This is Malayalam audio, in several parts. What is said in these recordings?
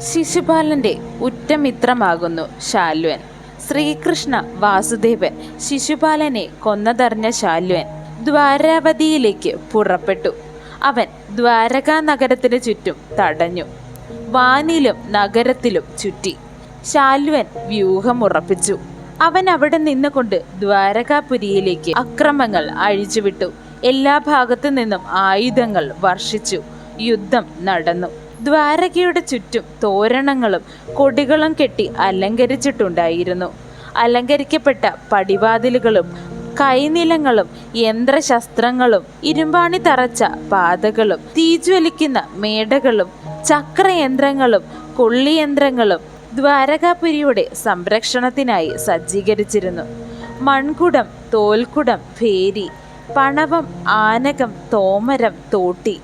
ശിശുപാലന്റെ ഉറ്റമിത്രമാകുന്നു ശാല്വൻ ശ്രീകൃഷ്ണ വാസുദേവൻ ശിശുപാലനെ കൊന്നതറിഞ്ഞ ശാല്വൻ ദ്വാരാവതിയിലേക്ക് പുറപ്പെട്ടു. അവൻ ദ്വാരകാ നഗരത്തിന് ചുറ്റും തടഞ്ഞു. വാനിലും നഗരത്തിലും ചുറ്റി. ശാല്വൻ വ്യൂഹമുറപ്പിച്ചു. അവൻ അവിടെ നിന്നുകൊണ്ട് ദ്വാരകാപുരിയിലേക്ക് അക്രമങ്ങൾ അഴിച്ചുവിട്ടു. എല്ലാ ഭാഗത്തു നിന്നും ആയുധങ്ങൾ വർഷിച്ചു. യുദ്ധം നടന്നു. ദ്വാരകയുടെ ചുറ്റും തോരണങ്ങളും കൊടികളും കെട്ടി അലങ്കരിച്ചിട്ടുണ്ടായിരുന്നു. അലങ്കരിക്കപ്പെട്ട പടിവാതിലുകളും കൈനിലങ്ങളും യന്ത്രശസ്ത്രങ്ങളും ഇരുമ്പാണി തറച്ച പാതകളും തീജ്വലിക്കുന്ന മേടകളും ചക്രയന്ത്രങ്ങളും കൊള്ളിയന്ത്രങ്ങളും ദ്വാരകാപുരിയുടെ സംരക്ഷണത്തിനായി സജ്ജീകരിച്ചിരുന്നു. മൺകുടം തോൽക്കുടം ഭേരി പണവം ആനകം തോമരം തോട്ടി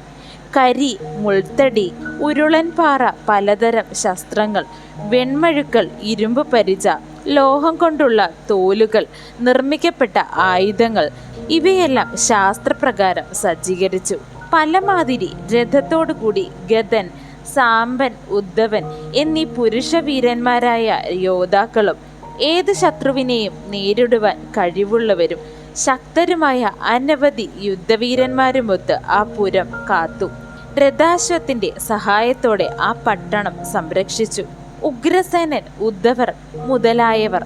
കരി മുൾത്തടി ഉരുളൻപാറ പലതരം ശസ്ത്രങ്ങൾ വെൺമഴുക്കൾ ഇരുമ്പ് പരിച ലോഹം കൊണ്ടുള്ള തോലുകൾ നിർമ്മിക്കപ്പെട്ട ആയുധങ്ങൾ. ഇവയെല്ലാം ശാസ്ത്രപ്രകാരം സജ്ജീകരിച്ചു. പലമാതിരി രഥത്തോടുകൂടി ഗതൻ സാമ്പൻ ഉദ്ധവൻ എന്നീ പുരുഷ വീരന്മാരായ യോദ്ധാക്കളും ഏത് ശത്രുവിനെയും നേരിടുവാൻ കഴിവുള്ളവരും ശക്തരുമായ അനവധി യുദ്ധവീരന്മാരുമൊത്ത് ആ പുരം കാത്തു. രഥാശ്വത്തിന്റെ സഹായത്തോടെ ആ പട്ടണം സംരക്ഷിച്ചു. ഉഗ്രസേനൻ ഉദ്ധവർ മുതലായവർ.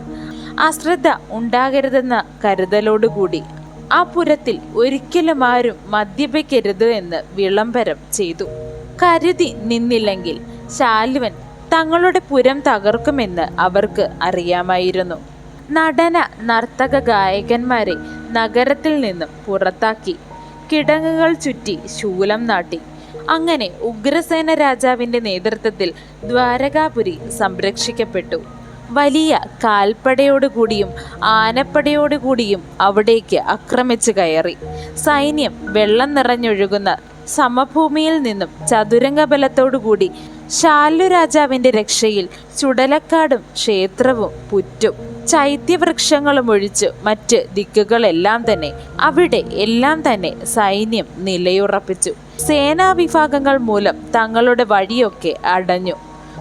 അശ്രദ്ധ ഉണ്ടാകരുതെന്ന കരുതലോടുകൂടി ആ പുരത്തിൽ ഒരിക്കലും ആരും മദ്യപിക്കരുത് എന്ന് വിളംബരം ചെയ്തു. കരുതി നിന്നില്ലെങ്കിൽ ശാലുവൻ തങ്ങളുടെ പുരം തകർക്കുമെന്ന് അവർക്ക് അറിയാമായിരുന്നു. നടന നർത്തക ഗായകന്മാരെ നഗരത്തിൽ നിന്നും പുറത്താക്കി. കിടങ്ങുകൾ ചുറ്റി ശൂലം നാട്ടി. അങ്ങനെ ഉഗ്രസേന രാജാവിന്റെ നേതൃത്വത്തിൽ ദ്വാരകാപുരി സംരക്ഷിക്കപ്പെട്ടു. വലിയ കാൽപ്പടയോടുകൂടിയും ആനപ്പടയോടുകൂടിയും അവിടേക്ക് ആക്രമിച്ചു കയറി. സൈന്യം വെള്ളം നിറഞ്ഞൊഴുകുന്ന സമഭൂമിയിൽ നിന്നും ചതുരംഗ ബലത്തോടുകൂടി ശാലു രാജാവിന്റെ രക്ഷയിൽ ചുടലക്കാടും ക്ഷേത്രവും പുറ്റും. ചൈത്യവൃക്ഷങ്ങളും ഒഴിച്ച് മറ്റ് ദിക്കുകളെല്ലാം തന്നെ അവിടെ എല്ലാം തന്നെ സൈന്യം നിലയുറപ്പിച്ചു. സേനാവിഭാഗങ്ങൾ മൂലം തങ്ങളുടെ വഴിയൊക്കെ അടഞ്ഞു.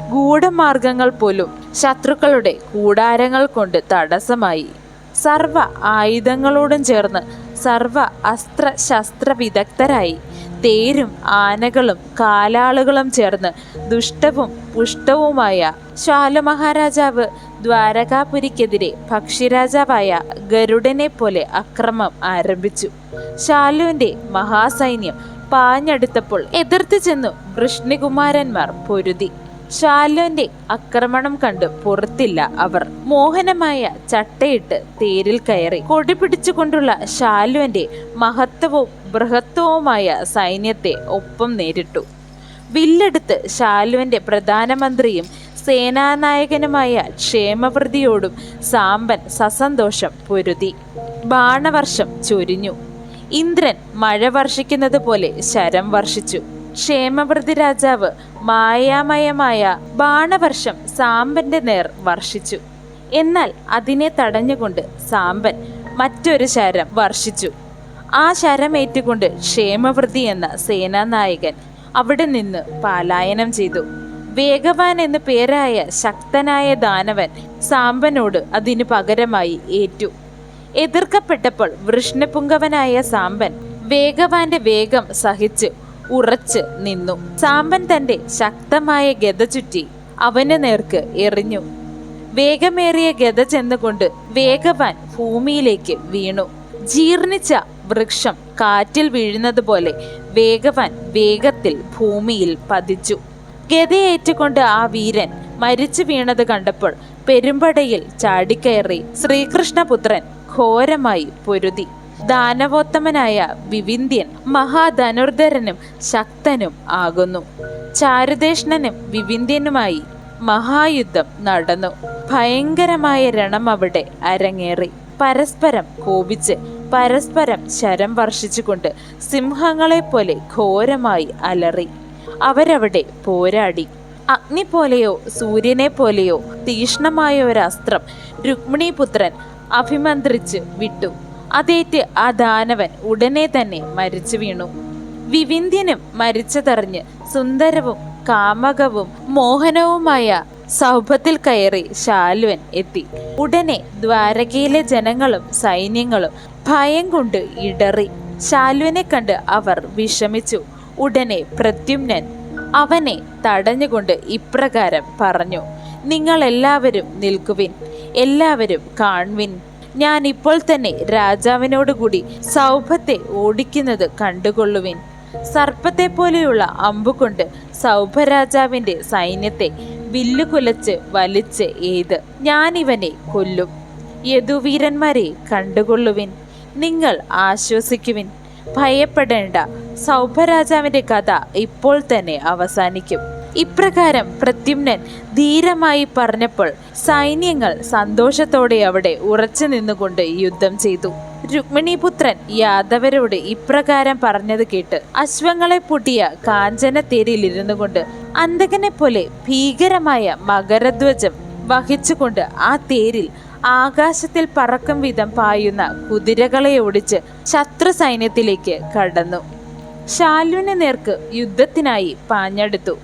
ഗൂഢമാർഗങ്ങൾ പോലും ശത്രുക്കളുടെ കൂടാരങ്ങൾ കൊണ്ട് തടസ്സമായി. സർവ ആയുധങ്ങളോടും ചേർന്ന് സർവ അസ്ത്ര ശസ്ത്ര വിദഗ്ധരായി തേരും ആനകളും കാലാളുകളും ചേർന്ന് ദുഷ്ടവും പുഷ്ടവുമായ ശാലമഹാരാജാവ് ദ്വാരകാപുരിക്കെതിരെ പക്ഷിരാജാവായ ഗരുഡനെ പോലെ അക്രമം ആരംഭിച്ചു. ശാലുവിന്റെ മഹാസൈന്യം പാഞ്ഞെടുത്തപ്പോൾ എതിർത്ത് ചെന്നു വൃഷ്ണികുമാരന്മാർ പൊരുതി. ശാലുവിന്റെ ആക്രമണം കണ്ട് പുറത്തില്ല അവർ. മോഹനമായ ചട്ടയിട്ട് തേരിൽ കയറി കൊടി പിടിച്ചുകൊണ്ടുള്ള ശാലുവിന്റെ മഹത്വവും ബൃഹത്വവുമായ സൈന്യത്തെ ഒപ്പം നേരിട്ടു. വില്ലെടുത്ത് ശാലുവിന്റെ പ്രധാനമന്ത്രിയും സേനാനായകനുമായ ക്ഷേമവൃതിയോടും സാമ്പൻ സസന്തോഷം പൊരുതി. ബാണവർഷം ചൊരിഞ്ഞു. ഇന്ദ്രൻ മഴ വർഷിക്കുന്നത് പോലെ ശരം വർഷിച്ചു. ക്ഷേമവൃതി രാജാവ് മായാമയമായ ബാണവർഷം സാമ്പന്റെ നേർ വർഷിച്ചു. എന്നാൽ അതിനെ തടഞ്ഞുകൊണ്ട് സാമ്പൻ മറ്റൊരു ശരം വർഷിച്ചു. ആ ശരമേറ്റുകൊണ്ട് ക്ഷേമവൃതി എന്ന സേനാനായകൻ അവിടെ നിന്ന് പാലായനം ചെയ്തു. വേഗവാൻ എന്ന് പേരായ ശക്തനായ ദാനവൻ സാമ്പനോട് അതിനു പകരമായി ഏറ്റു. എതിർക്കപ്പെട്ടപ്പോൾ വൃഷ്ണപുങ്കവനായ സാമ്പൻ വേഗവാന്റെ വേഗം സഹിച്ച് ഉറച്ച് നിന്നു. സാമ്പൻ തന്റെ ശക്തമായ ഗത ചുറ്റി അവന് നേർക്ക് എറിഞ്ഞു. വേഗമേറിയ ഗത ചെന്നുകൊണ്ട് വേഗവാൻ ഭൂമിയിലേക്ക് വീണു. ജീർണിച്ച വൃക്ഷം കാറ്റിൽ വീഴുന്നത് പോലെ വേഗവാൻ വേഗത്തിൽ ഭൂമിയിൽ പതിച്ചു. ഗതയേറ്റുകൊണ്ട് ആ വീരൻ മരിച്ചു വീണത് കണ്ടപ്പോൾ പെരുമ്പടയിൽ ചാടിക്കയറി ശ്രീകൃഷ്ണപുത്രൻ ഘോരമായി പൊരുതി. ദാനവോത്തമനായ വിവിന്ധ്യൻ മഹാധനുർധരനും ശക്തനും ആകുന്നു. ചാരുദേഷ്ണനും വിവിന്ധ്യനുമായി മഹായുദ്ധം നടന്നു. ഭയങ്കരമായ രണം അവിടെ അരങ്ങേറി. പരസ്പരം കോപിച്ച് പരസ്പരം ശരം വർഷിച്ചുകൊണ്ട് സിംഹങ്ങളെപ്പോലെ ഘോരമായി അലറി. അവരവിടെ പോരാടി. അഗ്നി പോലെയോ സൂര്യനെ പോലെയോ തീഷ്ണമായ ഒരു അസ്ത്രം രുക്മിണീപുത്രൻ അഭിമന്ത്രിച്ച് വിട്ടു. അതേറ്റ് ആ ദാനവൻ ഉടനെ തന്നെ മരിച്ചു വീണു. വിവിന്ധ്യനും മരിച്ചതറിഞ്ഞ് സുന്ദരവും കാമകവും മോഹനവുമായ സൗഭത്തിൽ കയറി ശാലുവൻ എത്തി. ഉടനെ ദ്വാരകയിലെ ജനങ്ങളും സൈന്യങ്ങളും ഭയം കൊണ്ട് ഇടറി. ശാലുവിനെ കണ്ട് അവർ വിഷമിച്ചു. ഉടനെ പ്രത്യുമ്നൻ അവനെ തടഞ്ഞുകൊണ്ട് ഇപ്രകാരം പറഞ്ഞു നിങ്ങൾ എല്ലാവരും നിൽക്കുവിൻ എല്ലാവരും കാൺവിൻ ഞാൻ ഇപ്പോൾ തന്നെ രാജാവിനോടുകൂടി സൗഭത്തെ ഓടിക്കുന്നത് കണ്ടുകൊള്ളുവിൻ. സർപ്പത്തെ പോലെയുള്ള അമ്പുകൊണ്ട് സൗഭരാജാവിന്റെ സൈന്യത്തെ വില്ലുകുലച്ച് വലിച്ച് ഏത്? ഞാനിവനെ കൊല്ലും. യദുവീരന്മാരെ കണ്ടുകൊള്ളുവിൻ. നിങ്ങൾ ആശ്വസിക്കുവിൻ. ഭയപ്പെടേണ്ട. സൗഭരാജാവിന്റെ കഥ ഇപ്പോൾ തന്നെ അവസാനിക്കും. ഇപ്രകാരം പ്രത്യുമ്നൻ ധീരമായി പറഞ്ഞപ്പോൾ സൈന്യങ്ങൾ സന്തോഷത്തോടെ അവിടെ ഉറച്ചു നിന്നുകൊണ്ട് യുദ്ധം ചെയ്തു. രുക്മിണീപുത്രൻ യാദവരോട് ഇപ്രകാരം പറഞ്ഞത് കേട്ട് അശ്വങ്ങളെ പൂട്ടിയ കാഞ്ചന തേരിലിരുന്നു കൊണ്ട് അന്തകനെ പോലെ ഭീകരമായ മകരധ്വജം വഹിച്ചുകൊണ്ട് ആ തേരിൽ ആകാശത്തിൽ പറക്കും വിധം പായുന്ന കുതിരകളെ ഓടിച്ച് ശത്രു സൈന്യത്തിലേക്ക് കടന്നു. ശാലുവിന് നേർക്ക് യുദ്ധത്തിനായി പാഞ്ഞെടുത്തു.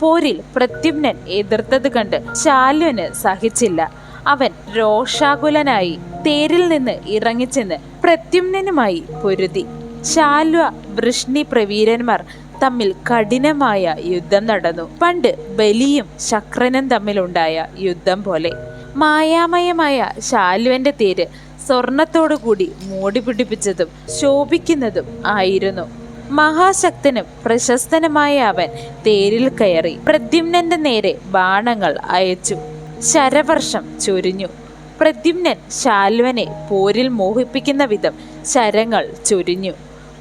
പോരിൽ പ്രത്യുമ്നൻ എതിർത്തത് കണ്ട് ശാലുവിന് സഹിച്ചില്ല. അവൻ രോഷാകുലനായി തേരിൽ നിന്ന് ഇറങ്ങിച്ചെന്ന് പ്രത്യുമ്നനുമായി പൊരുതി. ശാൽവ വൃഷ്ണി പ്രവീരന്മാർ തമ്മിൽ കഠിനമായ യുദ്ധം നടന്നു. പണ്ട് ബലിയും ശക്രനും തമ്മിലുണ്ടായ യുദ്ധം പോലെ. മായാമയമായ ശാലുവന്റെ തേര് സ്വർണത്തോടുകൂടി മൂടി പിടിപ്പിച്ചതും ശോഭിക്കുന്നതും ആയിരുന്നു. മഹാശക്തനും പ്രശസ്തനുമായ അവൻ തേരിൽ കയറി പ്രദ്യുമ്നന്റെ നേരെ ബാണങ്ങൾ അയച്ചു. ശരവർഷം ചൊരിഞ്ഞു. പ്രദ്യുമ്നൻ ശാൽവനെ പോരിൽ മോഹിപ്പിക്കുന്ന വിധം ശരങ്ങൾ ചൊരിഞ്ഞു.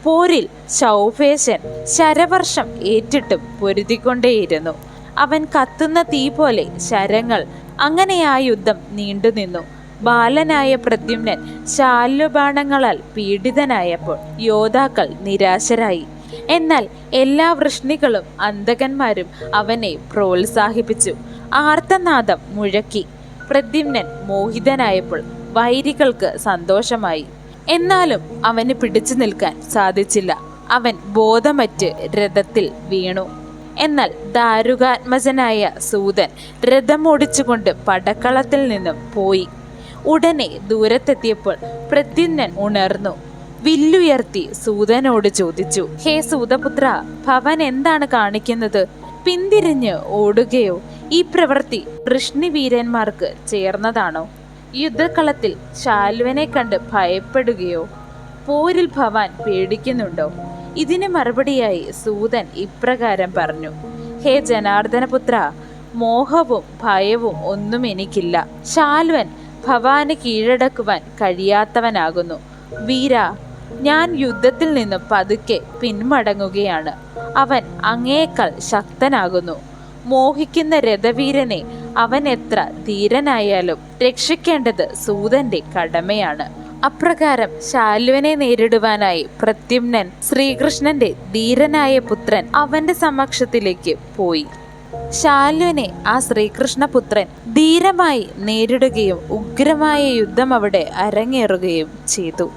പോരിൽ ശൗഭേശൻ ശരവർഷം ഏറ്റിട്ടും പൊരുതിക്കൊണ്ടേയിരുന്നു. അവൻ കത്തുന്ന തീ പോലെ ശരങ്ങൾ അങ്ങനെ ആ യുദ്ധം നീണ്ടുനിന്നു ബാലനായ പ്രദ്യുമ്നൻ ശാല്യബാണങ്ങളാൽ പീഡിതനായപ്പോൾ യോദ്ധാക്കൾ നിരാശരായി. എന്നാൽ എല്ലാ വൃഷ്ണികളും അന്തകന്മാരും അവനെ പ്രോത്സാഹിപ്പിച്ചു. ആർത്തനാദം മുഴക്കി. പ്രദ്യുമ്നൻ മോഹിതനായപ്പോൾ വൈരികൾക്ക് സന്തോഷമായി. എന്നാലും അവന് പിടിച്ചു നിൽക്കാൻ സാധിച്ചില്ല. അവൻ ബോധമറ്റ് രഥത്തിൽ വീണു. എന്നാൽ ദാരുകാത്മജനായ സൂതൻ രഥമോടിച്ചുകൊണ്ട് പടക്കളത്തിൽ നിന്നും പോയി. ഉടനെ ദൂരത്തെത്തിയപ്പോൾ പ്രദ്യുന്നൻ ഉണർന്നു. വില്ലുയർത്തി സൂതനോട് ചോദിച്ചു ഹേ സൂതപുത്ര ഭവൻ എന്താണ് കാണിക്കുന്നത്? പിന്തിരിഞ്ഞ് ഓടുകയോ? ഈ പ്രവൃത്തി വൃഷ്ണിവീരന്മാർക്ക് ചേർന്നതാണോ? യുദ്ധക്കളത്തിൽ ശാലുവനെ കണ്ട് ഭയപ്പെടുകയോ പോരിൽ ഭവാൻ പേടിക്കുന്നുണ്ടോ? ഇതിന് മറുപടിയായി സൂതൻ ഇപ്രകാരം പറഞ്ഞു ഹേ ജനാർദ്ദനപുത്ര മോഹവും ഭയവും ഒന്നും എനിക്കില്ല. ശാൽവൻ ഭവാന് കീഴടക്കുവാൻ കഴിയാത്തവനാകുന്നു. വീര ഞാൻ യുദ്ധത്തിൽ നിന്നും പതുക്കെ പിന്മടങ്ങുകയാണ് അവൻ അങ്ങേക്കാൾ ശക്തനാകുന്നു. മോഹിക്കുന്ന രഥവീരനെ അവൻ എത്ര ധീരനായാലും രക്ഷിക്കേണ്ടത് സൂതന്റെ കടമയാണ്. അപ്രകാരം ശാലുവിനെ നേരിടുവാനായി പ്രത്യുമ്നൻ ശ്രീകൃഷ്ണന്റെ ധീരനായ പുത്രൻ അവന്റെ സമക്ഷത്തിലേക്ക് പോയി. ശാലുവിനെ ആ ശ്രീകൃഷ്ണപുത്രൻ ധീരമായി നേരിടുകയും ഉഗ്രമായ യുദ്ധം അവിടെ അരങ്ങേറുകയും ചെയ്തു.